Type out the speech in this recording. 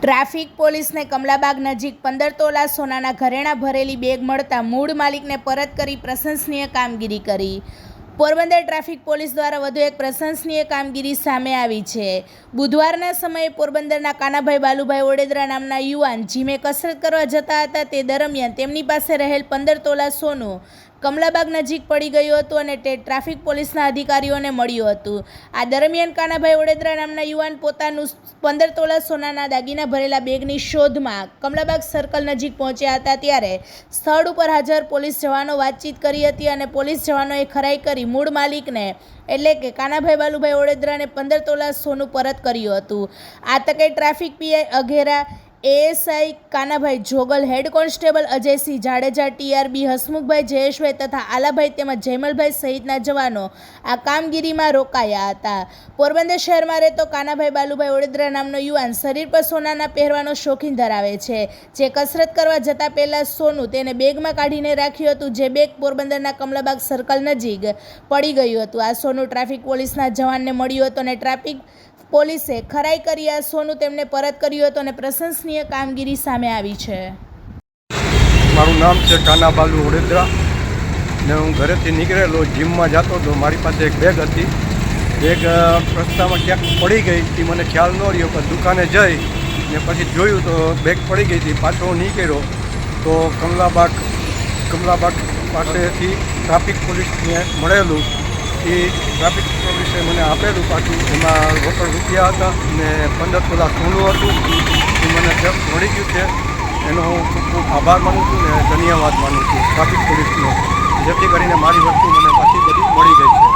Traffic પોલીસને કમલાબાગ નજીક પંદર તોલા સોનાના ઘરેણાં ભરેલી બેગ મળતા મૂળ માલિકને પરત કરી પ્રશંસનીય કામગીરી કરી. પોરબંદર ટ્રાફિક પોલીસ દ્વારા વધુ એક પ્રશંસનીય કામગીરી સામે આવી છે. બુધવારના સમયે પોરબંદરના કાનાભાઈ બાલુભાઈ ઓડેદરા નામના યુવાન જીમે કસરત કરવા જતા હતા તે દરમિયાન તેમની પાસે રહેલ પંદર તોલા સોનું કમલાબાગ નજીક પડી ગયું હતું અને તે ટ્રાફિક પોલીસના અધિકારીઓને મળ્યું હતું. આ દરમિયાન કાનાભાઈ ઓડેદરા નામના યુવાન પોતાનું પંદર તોલા સોનાના દાગીના ભરેલા બેગની શોધમાં કમલાબાગ સર્કલ નજીક પહોંચ્યા હતા ત્યારે સ્થળ ઉપર હાજર પોલીસ જવાનો વાતચીત કરી હતી અને પોલીસ જવાનોએ ખરાઈ કરી મૂળ માલિકને, એટલે કે કાનાભાઈ બાલુભાઈ ઓડેદરાને પંદર તોલા સોનું પરત કર્યું હતું. આ તકે traffic PI Aghera ASI Kanabhai Jogal, head constable Ajaysinh Jadeja, TRB Hasmukhbhai Jayeshbhai તથા આલાભાઈ તેમજ જયમલભાઈ સહિતના જવાનો આ કામગીરીમાં રોકાયા હતા. પોરબંદર શહેરમાં રહેતો કાનાભાઈ બાલુભાઈ ઓડેદરા નામનો યુવાન શરીર પર સોનાના પહેરવાનો શોખીન ધરાવે છે. જે કસરત કરવા જતાં પહેલાં સોનું તેને બેગમાં કાઢીને રાખ્યું હતું. જે બેગ પોરબંદરના કમલાબાગ સર્કલ નજીક પડી ગયું હતું. આ સોનું ટ્રાફિક પોલીસના જવાનને મળ્યું હતું અને ટ્રાફિક પોલીસે ખરાઈ કરી આ સોનું તેમને પરત કર્યું હતું અને પ્રશંસનીય કામગીરી સામે આવી છે. મારું નામ છે કાના બાલુ વડોદરા ને હું ઘરેથી નીકળેલો જીમમાં જતો હતો. મારી પાસે એક બેગ હતી. બેગ રસ્તામાં ક્યાંક પડી ગઈ હતી. મને ખ્યાલ ન રહ્યો પણ દુકાને જઈ ને પછી જોયું તો બેગ પડી ગઈ હતી. પાછો નીકળ્યો તો કમલાબાગ કમલાબાગ પાસેથી ટ્રાફિક પોલીસને મળેલું. એ ટ્રાફિક પોલીસે મને આપેલું પાછું એમાં રોકડ રૂપિયા હતા ને પંદર તોલા સોનું હતું. એ મને મળી ગયું છે. એનો હું ખૂબ ખૂબ આભાર માનું છું ને ધન્યવાદ માનું છું ટ્રાફિક પોલીસનો. જેથી કરીને મારી વસ્તુ મને પાછી બધી મળી ગઈ છે.